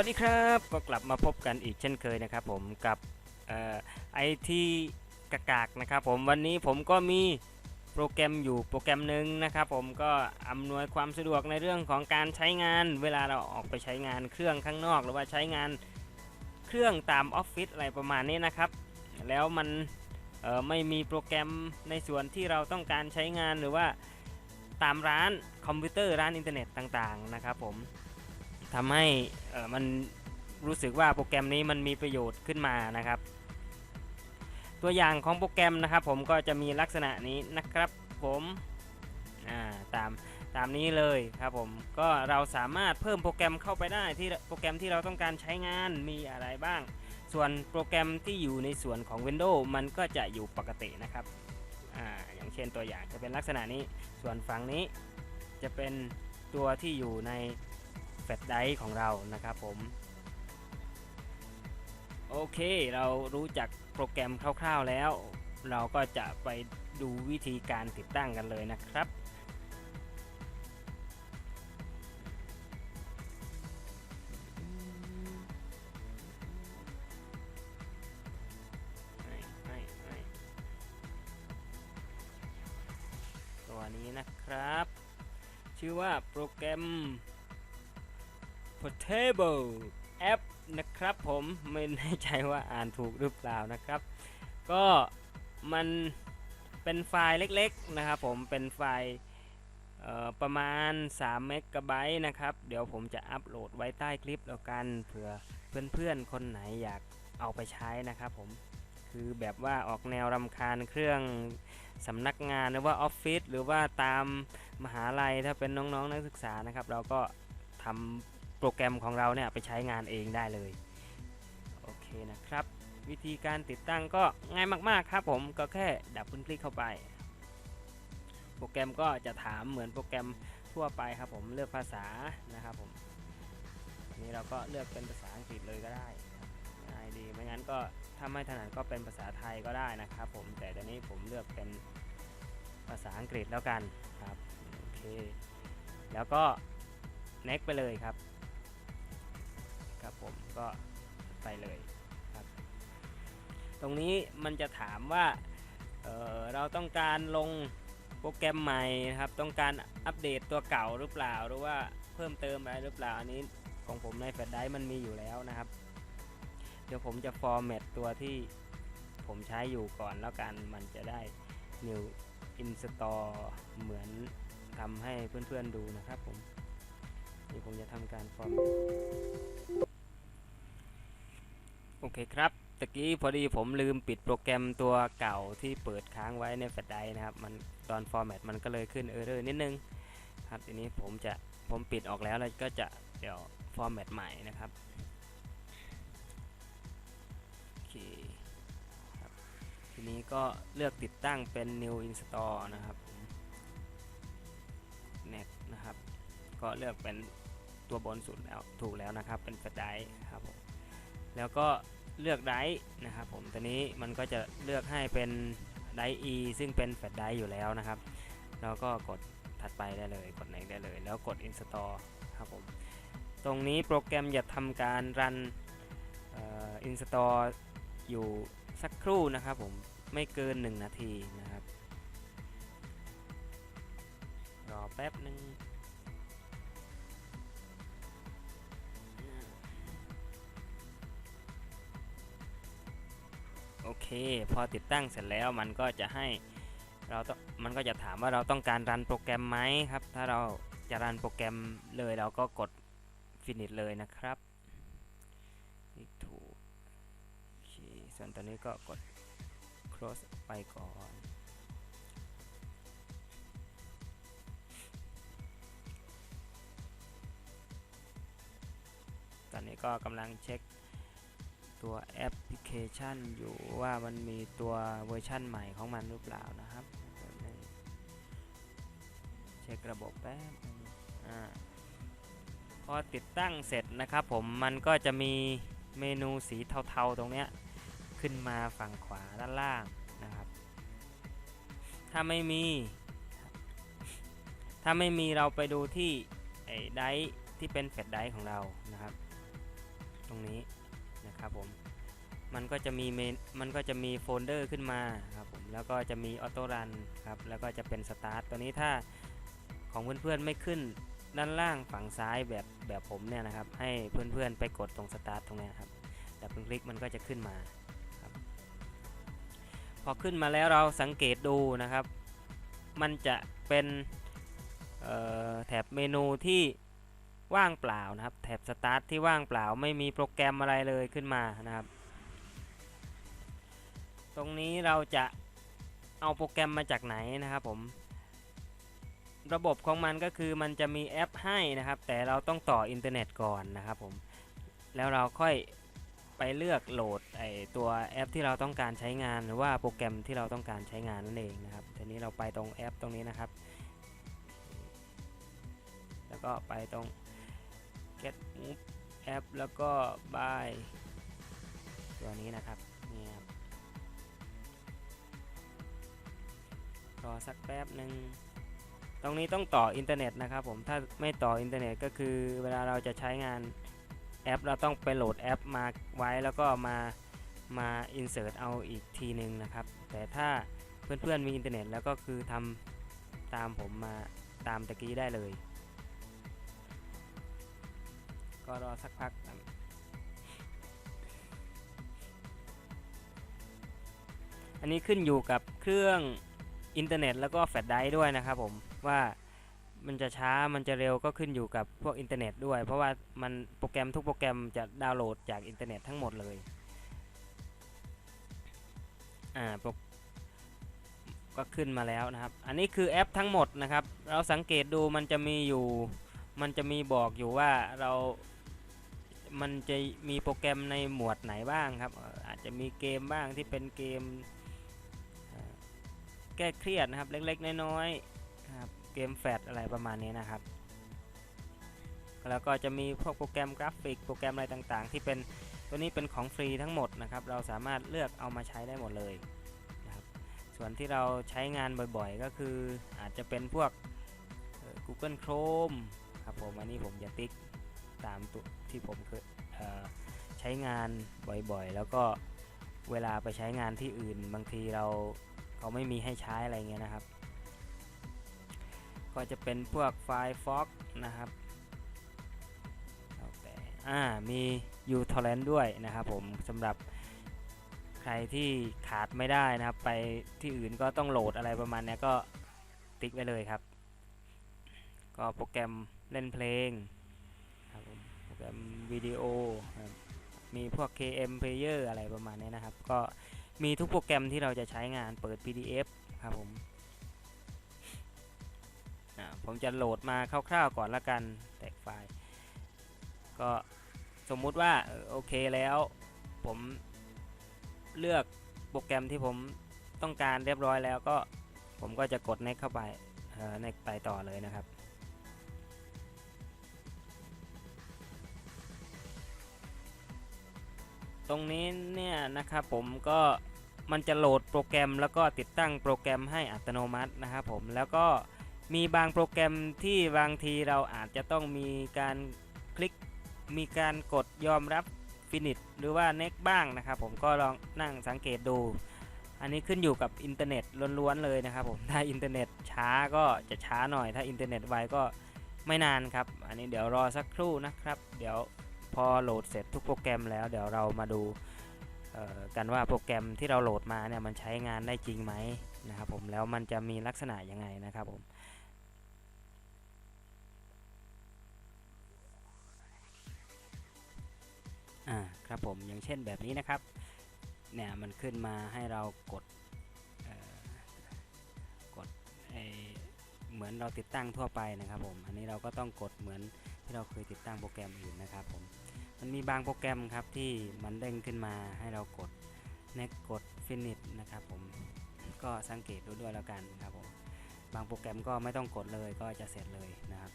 วัสดีครับ ก็กลับมาพบกันอีกเช่นเคยนะครับผมกับไอทีกากากนะครับผมวันนี้ผมก็มีโปรแกรมอยู่โปรแกรมหนึ่งนะครับผมก็อำนวยความสะดวกในเรื่องของการใช้งาน เวลาเราออกไปใช้งานเครื่องข้างนอก หรือว่าใช้งานเครื่องตามออฟฟิศอะไรประมาณนี้นะครับ แล้วมันไม่มีโปรแกรมในส่วนที่เราต้องการใช้งานหรือว่าตามร้านคอมพิวเตอร์ร้านอินเทอร์เน็ตต่างๆนะครับผม ทำให้มันรู้สึกว่าโปรแกรมนี้มันมีประโยชน์ขึ้นมานะครับ ตัวอย่างของโปรแกรมนะครับ ผมก็จะมีลักษณะนี้นะครับผมาตามตามนี้เลยครับผมก็เราสามารถเพิ่มโปรแกรมเข้าไปได้ที่โปรแกรมที่เราต้องการใช้งานมีอะไรบ้าง ส่วนโปรแกรมที่อยู่ในส่วนของ Windows มันก็จะอยู่ปกตินะครับออย่างเช่นตัวอย่างจะเป็นลักษณะนี้ส่วนฝั่งนี้จะเป็นตัวที่อยู่ใน แฟลชไดรฟ์ของเรานะครับผม โอเคเรารู้จักโปรแกรมคร่าวๆแล้ว เราก็จะไปดูวิธีการติดตั้งกันเลยนะครับตัวนี้นะครับ ชื่อว่าโปรแกรม Portable App นะครับผมไม่แน่ใจว่าอ่านถูกหรือเปล่านะครับ ก็มันเป็นไฟล์เล็กๆนะครับผมเป็นไฟล์ประมาณ3เมกะไบต์นะครับ เดี๋ยวผมจะอัปโหลดไว้ใต้คลิปแล้วกันเผื่อเพื่อนๆ คนไหนอยากเอาไปใช้นะครับผม คือแบบว่าออกแนวรำคาญเครื่องสำนักงานหรือว่าออฟฟิศหรือว่าตามมหาลัยถ้าเป็นน้องๆ นักศึกษานะครับ เราก็ทำ โปรแกรมของเราเนี่ยไปใช้งานเองได้เลยโอเคนะครับ วิธีการติดตั้งก็ง่ายมากๆครับผมก็แค่ดับเบิลคลิกเข้าไป โปรแกรมก็จะถามเหมือนโปรแกรมทั่วไปครับผมเลือกภาษานะครับผมอันนี้เราก็เลือกเป็นภาษาอังกฤษเลยก็ได้ง่ายดีไม่งั้นก็ถ้าไม่ถนัดก็เป็นภาษาไทยก็ได้นะครับผมแต่ตอนนี้ผมเลือกเป็นภาษาอังกฤษแล้วกันครับโอเคแล้วก็ next ไปเลยครับ ผมก็ไปเลยครับ ตรงนี้มันจะถามว่าเเราต้องการลงโปรแกรมใหม่นะครับ ต้องการอัปเดตตัวเก่าหรือเปล่า หรือว่าเพิ่มเติมอะไรหรือเปล่า อันนี้ของผมในแฟลชไดรฟ์มันมีอยู่แล้วนะครับ เดี๋ยวผมจะฟอร์แมตตัวที่ผมใช้อยู่ก่อนแล้วกัน มันจะได้ new install เหมือนทำให้เพื่อนๆดูนะครับผม นี่ผมจะทำการฟอร์แมต โอเคครับตะกี้พอดีผมลืมปิดโปรแกรมตัวเก่าที่เปิดค้างไว้ในแฟลชไดรฟ์นะครับ มันตอนฟอร์แมตมันก็เลยขึ้นเออร์เรอร์นิดนึงครับทีนี้ผมจะผมปิดออกแล้วแล้วก็จะเดี๋ยวฟอร์แมตใหม่นะครับโอเคครับทีนี้ก็เลือกติดตั้งเป็น new install นะครับ net นะครับ ก็เลือกเป็นตัวบนสุดแล้วถูกแล้วนะครับเป็นแฟลชไดรฟ์ครับผม แล้วก็เลือกไดนะครับผมตอนนี้มันก็จะเลือกให้เป็นไดรฟ์ E ซึ่งเป็นแฟลชไดอยู่แล้วนะครับ แล้วก็กดถัดไปได้เลย กดไหนได้เลย แล้วกด install ครับผมตรงนี้โปรแกรมจะทำการรันอ่อ install อยู่สักครู่นะครับผมไม่เกิน 1 นาทีนะครับ รอแป๊บหนึ่ง เค พอติดตั้งเสร็จแล้วมันก็จะให้เราต้องมันก็จะถามว่าเราต้องการรันโปรแกรมไหมครับ ถ้าเราจะรันโปรแกรมเลยเราก็กด finish เลยนะครับถูกส่วนตัวนี้ก็กด close ไปก่อนตอนนี้ก็กำลังเช็ค ตัวแอปพลิเคชันอยู่ว่ามันมีตัวเวอร์ชั่นใหม่ของมันหรือเปล่านะครับเช็คระบบแป๊บอ่าพอติดตั้งเสร็จนะครับผมมันก็จะมีเมนูสีเทาๆตรงเนี้ยขึ้นมาฝั่งขวาด้านล่างนะครับ ถ้าไม่มี ถ้าไม่มีเราไปดูที่ไอ้ไดที่เป็นแฟลชไดท์ของเรานะครับ ตรงนี้ ครับผมมันก็จะมีเมนมันก็จะมีโฟลเดอร์ขึ้นมาครับผมแล้วก็จะมีออโต้รันครับแล้วก็จะเป็นสตาร์ทตัวนี้ถ้าของเพื่อนๆไม่ขึ้นด้านล่างฝั่งซ้ายแบบแบบผมเนี่ยนะครับให้เพื่อนๆไปกดตรงสตาร์ทตรงนี้ครับแต่เพิ่งคลิกมันก็จะขึ้นมาครับพอขึ้นมาแล้วเราสังเกตดูนะครับ มันจะเป็นแถบเมนูที่ ว่างเปล่านะครับ แถบสตาร์ทที่ว่างเปล่าไม่มีโปรแกรมอะไรเลยขึ้นมานะครับ ตรงนี้เราจะเอาโปรแกรมมาจากไหนนะครับผม ระบบของมันก็คือมันจะมีแอปให้นะครับ แต่เราต้องต่ออินเทอร์เน็ตก่อนนะครับผมแล้วเราค่อยไปเลือกโหลดไอตัวแอปที่เราต้องการใช้งานหรือว่าโปรแกรมที่เราต้องการใช้งานนั่นเองนะครับทีนี้เราไปตรงแอปตรงนี้นะครับ แล้วก็ไปตรง get move app แล้วก็ buy ตัวนี้นะครับนี่ครับรอสักแป๊บหนึ่งตรงนี้ต้องต่ออินเทอร์เน็ตนะครับผมถ้าไม่ต่ออินเทอร์เน็ตก็คือเวลาเราจะใช้งานแอป เราต้องไปโหลดแอปมาไว้แล้วก็มามา insert เอาอีกทีหนึ่งนะครับ แต่ถ้าเพื่อนๆมีอินเทอร์เน็ตแล้วก็คือทำตามผมมาตามตะกี้ได้เลย ก็รอสักพักครับอันนี้ขึ้นอยู่กับเครื่องอินเทอร์เน็ตแล้วก็แฟลชไดร์ด้วยนะครับผมว่ามันจะช้ามันจะเร็วก็ขึ้นอยู่กับพวกอินเทอร์เน็ตด้วย เพราะว่ามันโปรแกรมทุกโปรแกรมจะดาวน์โหลดจากอินเทอร์เน็ตทั้งหมดเลยอ่าก็ขึ้นมาแล้วนะครับ อันนี้คือแอปทั้งหมดนะครับ เราสังเกตดูมันจะมีอยู่ มันจะมีบอกอยู่ว่าเรา มันจะมีโปรแกรมในหมวดไหนบ้างครับ อาจจะมีเกมบ้างที่เป็นเกมแก้เครียดนะครับ เล็กๆ น้อยๆครับเกมแฟลชอะไรประมาณนี้นะครับ แล้วก็จะมีพวกโปรแกรมกราฟิก โปรแกรมอะไรต่างๆ ที่เป็นตัวนี้เป็นของฟรีทั้งหมดนะครับ เราสามารถเลือกเอามาใช้ได้หมดเลยนะครับ ส่วนที่เราใช้งานบ่อยๆ ก็คืออาจจะเป็นพวก Google Chrome ครับผมอันนี้ผมจะติ๊ก ตามตัวที่ผมเคยใช้งานบ่อยๆ แล้วก็เวลาไปใช้งานที่อื่น บางทีเราเขาไม่มีให้ใช้อะไรเงี้ยนะครับ ก็จะเป็นพวกไฟล์ Fox นะครับแต่อ่ามี uTorrent ด้วยนะครับผมสำหรับใครที่ขาดไม่ได้นะครับ ไปที่อื่นก็ต้องโหลดอะไรประมาณนี้ก็ติ๊กไว้เลยครับ ก็โปรแกรมเล่นเพลงครับผมโปรแกรม วิดีโอ มีพวก KM Player อะไรประมาณนี้นะครับ ก็มีทุกโปรแกรมที่เราจะใช้งานเปิด PDF ครับผมผมจะโหลดมาคร่าวๆก่อนละกัน แตกไฟล์ ก็สมมุติว่าโอเคแล้ว ผมเลือกโปรแกรมที่ผมต้องการเรียบร้อยแล้วก็ผมก็จะกด next เข้าไปเอ่อ next ไปต่อเลยนะครับ ตรงนี้เนี่ยนะครับผมก็มันจะโหลดโปรแกรมแล้วก็ติดตั้งโปรแกรมให้อัตโนมัตินะครับผมแล้วก็มีบางโปรแกรมที่บางทีเราอาจจะต้องมีการคลิกมีการกดยอมรับฟินิชหรือว่า next บ้างนะครับผมก็ลองนั่งสังเกตดู อันนี้ขึ้นอยู่กับอินเทอร์เน็ตล้วนๆเลยนะครับผมถ้าอินเทอร์เน็ตช้าก็จะช้าหน่อย ถ้าอินเทอร์เน็ตไวก็ไม่นานครับ อันนี้เดี๋ยวรอสักครู่นะครับ เดี๋ยว พอโหลดเสร็จทุกโปรแกรมแล้วเดี๋ยวเรามาดูกันว่าโปรแกรมที่เราโหลดมาเนี่ยมันใช้งานได้จริงไหมนะครับผมแล้วมันจะมีลักษณะยังไงนะครับผมอ่าครับผมอย่างเช่นแบบนี้นะครับเนี่ยมันขึ้นมาให้เรากดกดเหมือนเราติดตั้งทั่วไปนะครับผมอันนี้เราก็ต้องกดเหมือนที่เราเคยติดตั้งโปรแกรมอื่นนะครับผม มันมีบางโปรแกรมครับที่มันเด้งขึ้นมาให้เรากด next กด finish นะครับผมก็สังเกตดูด้วยแล้วกันครับผมบางโปรแกรมก็ไม่ต้องกดเลยก็จะเสร็จเลยนะครับ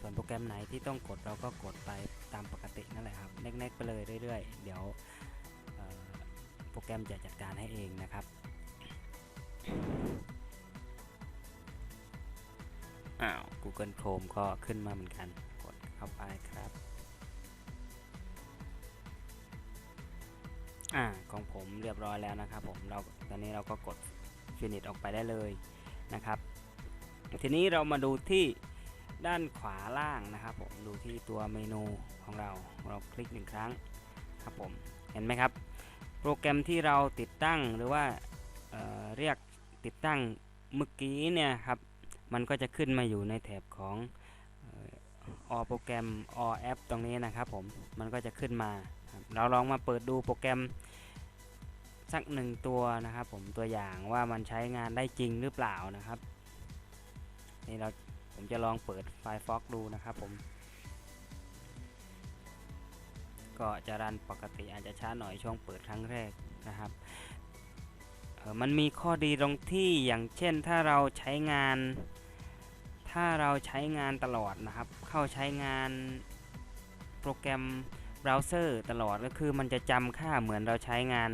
ส่วนโปรแกรมไหนที่ต้องกดเราก็กดไปตามปกตินั่นแหละครับ next ไปเลยเรื่อยๆ เดี๋ยวโปรแกรมจะจัดการให้เองนะครับอ้าว Google Chrome ก็ขึ้นมาเหมือนกัน กดเข้าไปครับ อ่าของผมเรียบร้อยแล้วนะครับผมเราตอนนี้เราก็กด finish ออกไปได้เลยนะครับ ทีนี้เรามาดูที่ด้านขวาล่างนะครับผมดูที่ตัวเมนูของเราเราคลิกหนึ่งครั้งครับผมเห็นไหมครับ โปรแกรมที่เราติดตั้งหรือว่าเเรียกติดตั้งเมื่อกี้เนี่ยครับมันก็จะขึ้นมาอยู่ในแถบของออโปรแกรม all app ตรงนี้นะครับผมมันก็จะขึ้นมา เราลองมาเปิดดูโปรแกรมสักหนึ่งตัวนะครับผมตัวอย่างว่ามันใช้งานได้จริงหรือเปล่านะครับนี่เราผมจะลองเปิด Firefox ดูนะครับผม ก็จะรันปกติอาจจะช้าหน่อยช่วงเปิดครั้งแรกนะครับเออมันมีข้อดีตรงที่อย่างเช่นถ้าเราใช้งาน ถ้าเราใช้งานตลอดนะครับ เข้าใช้งานโปรแกรม เบราว์เซอร์ตลอดก็คือมันจะจำค่าเหมือนเราใช้งาน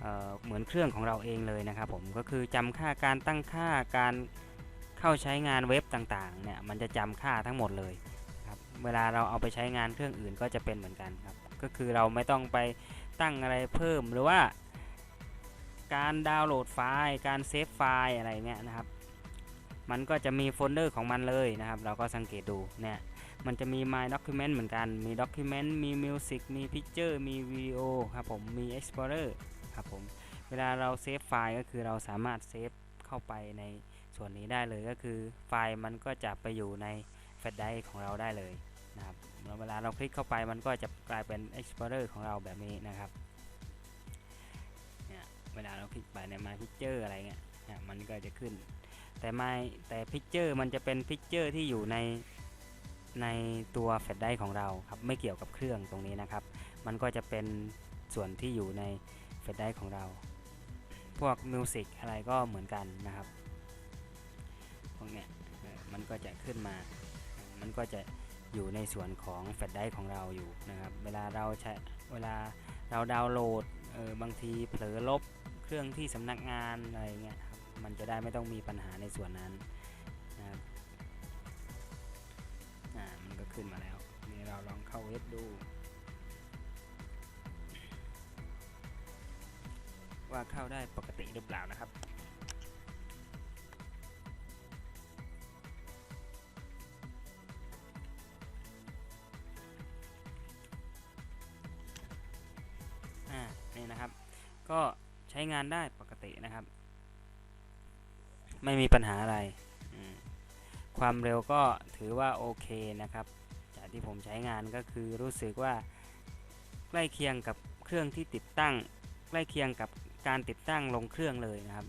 เเหมือนเครื่องของเราเองเลยนะครับผมก็คือจำค่าการตั้งค่าการเข้าใช้งานเว็บต่างๆเนี่ยมันจะจำค่าทั้งหมดเลยครับเวลาเราเอาไปใช้งานเครื่องอื่นก็จะเป็นเหมือนกันครับก็คือเราไม่ต้องไปตั้งอะไรเพิ่มหรือว่า การดาวน์โหลดไฟล์ การเซฟไฟล์อะไรเนี่ยนะครับ มันก็จะมีโฟลเดอร์ของมันเลยนะครับ เราก็สังเกตดูเนี่ย มันจะมี My Document เหมือนกัน มี Document มี Music มี Picture มี Video ครับผม มี Explorer ครับผม เวลาเราเซฟไฟล์ก็คือเราสามารถเซฟเข้าไปในส่วนนี้ได้เลยก็คือไฟล์มันก็จะไปอยู่ในแฟลชไดร์ของเราได้เลยนะครับเวลาเราคลิกเข้าไปมันก็จะกลายเป็น Explorer ของเราแบบนี้นะครับเนี่ยเวลาเราคลิกไปใน My Picture อะไรเงี้ยมันก็จะขึ้น แต่ไม่แต่พิกเจอร์มันจะเป็นพิกเจอร์ที่อยู่ใน ในตัวแฟลชไดร์ของเราครับไม่เกี่ยวกับเครื่องตรงนี้นะครับ มันก็จะเป็นส่วนที่อยู่ในแฟลชไดร์ของเรา พวกมิวสิกอะไรก็เหมือนกันนะครับพวกเนี้ยมันก็จะขึ้นมา มันก็จะอยู่ในส่วนของแฟลชไดร์ของเราอยู่นะครับ เวลาเราใช้เวลาเราดาวน์โหลดเออบางทีเผลอลบเครื่องที่สำนักงานอะไรเงี้ยครับมันจะได้ไม่ต้องมีปัญหาในส่วนนั้น ขึ้นมาแล้ว นี่เราลองเข้าเว็บดู ว่าเข้าได้ปกติหรือเปล่านะครับอ่านี่นะครับ ก็ใช้งานได้ปกตินะครับ ไม่มีปัญหาอะไร ความเร็วก็ถือว่าโอเคนะครับ ที่ผมใช้งานก็คือรู้สึกว่าใกล้เคียงกับเครื่องที่ติดตั้ง ใกล้เคียงกับการติดตั้งลงเครื่องเลยนะครับ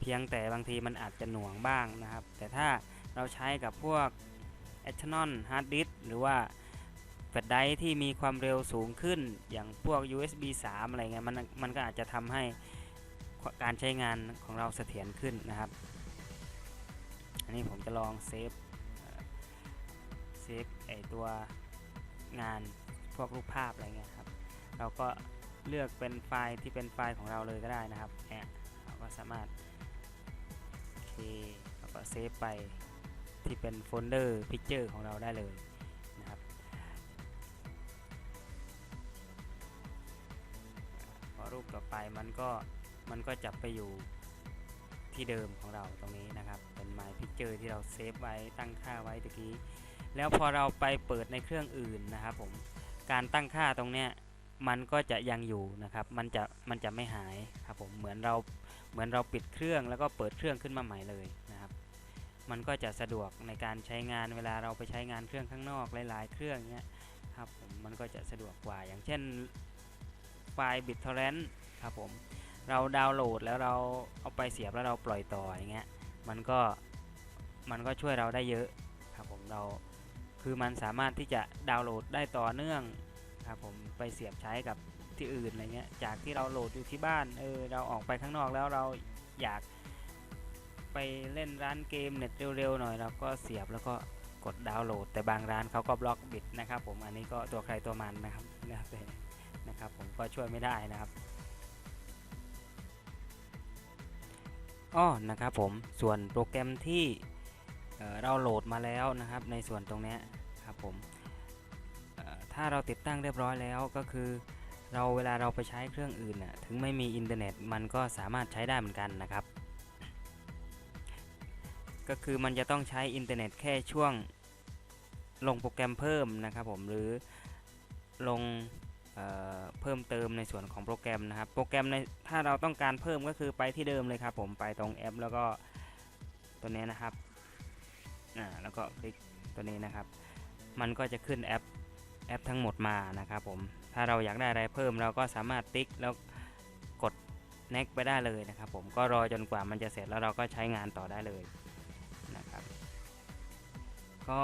เพียงแต่บางทีมันอาจจะหน่วงบ้างนะครับ แต่ถ้าเราใช้กับพวก external hard disk หรือว่าแฟลชไดร์ที่มีความเร็วสูงขึ้นอย่างพวก USB 3 อะไรเงี้ยมันมันก็อาจจะทำให้การใช้งานของเราเสถียรขึ้นนะครับ อันนี้ผมจะลองเซฟ ซฟไอตัวงานพวกรูปภาพอะไรเงี้ยครับเราก็เลือกเป็นไฟล์ที่เป็นไฟล์ของเราเลยก็ได้นะครับเนี่ยเราก็สามารถโอเคเราก็เซฟไปที่เป็นโฟลเดอร์พิกเจอร์ของเราได้เลยนะครับพอรูปต่อไปมันก็มันก็จับไปอยู่ที่เดิมของเราตรงนี้นะครับ เป็น My Picture ที่เราเซฟไว้ตั้งค่าไว้ตะกี้ แล้วพอเราไปเปิดในเครื่องอื่นนะครับผมการตั้งค่าตรงเนี้ยมันก็จะยังอยู่นะครับ มันจะมันจะไม่หายครับผมเหมือนเราเหมือนเราปิดเครื่องแล้วก็เปิดเครื่องขึ้นมาใหม่เลยนะครับ มันก็จะสะดวกในการใช้งานเวลาเราไปใช้งานเครื่องข้างนอกหลาย ๆ เครื่องเนี้ยครับผมมันก็จะสะดวกกว่าอย่างเช่นไฟล์ BitTorrent ครับผมเราดาวน์โหลดแล้วเราเอาไปเสียบแล้วเราปล่อยต่ออย่างเงี้ยมันก็มันก็ช่วยเราได้เยอะครับผมเรา คือมันสามารถที่จะดาวน์โหลดได้ต่อเนื่องครับผมไปเสียบใช้กับที่อื่นอะไรเงี้ยจากที่เราโหลดอยู่ที่บ้านเออเราออกไปข้างนอกแล้วเราอยากไปเล่นร้านเกมเน็ตเร็วๆหน่อยเราก็เสียบแล้วก็กดดาวน์โหลด แต่บางร้านเขาก็บล็อกบิตนะครับผมอันนี้ก็ตัวใครตัวมันนะครับแล้วแต่นะครับผมก็ช่วยไม่ได้นะครับอ้อนะครับผมส่วนโปรแกรมที่ เราโหลดมาแล้วนะครับในส่วนตรงนี้ครับผมถ้าเราติดตั้งเรียบร้อยแล้วก็คือเราเวลาเราไปใช้เครื่องอื่นน่ะถึงไม่มีอินเทอร์เน็ตมันก็สามารถใช้ได้เหมือนกันนะครับ ก็คือมันจะต้องใช้อินเทอร์เน็ตแค่ช่วงลงโปรแกรมเพิ่มนะครับผมหรือลงเอเพิ่มเติมในส่วนของโปรแกรมนะครับโปรแกรมในถ้าเราต้องการเพิ่มก็คือไปที่เดิมเลยครับผมไปตรงแอป แล้วก็ตัวนี้นะครับ อ่าแล้วก็คลิกตัวนี้นะครับ มันก็จะขึ้นแอปแอปทั้งหมดมานะครับผมถ้าเราอยากได้อะไรเพิ่มเราก็สามารถติ๊กแล้วกด next ไปได้เลยนะครับผมก็รอจนกว่ามันจะเสร็จแล้วเราก็ใช้งานต่อได้เลยนะครับ ก็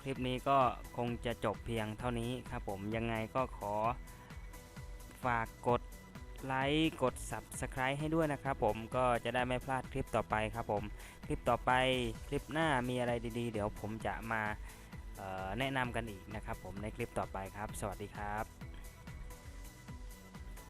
คลิปนี้ก็คงจะจบเพียงเท่านี้ครับผมยังไงก็ขอฝากกด ไลค์กด Subscribe ให้ด้วยนะครับผมก็จะได้ไม่พลาดคลิปต่อไปครับผม คลิปต่อไปคลิปหน้ามีอะไรดีๆ เดี๋ยวผมจะมาแนะนำกันอีกนะครับผมในคลิปต่อไปครับ สวัสดีครับ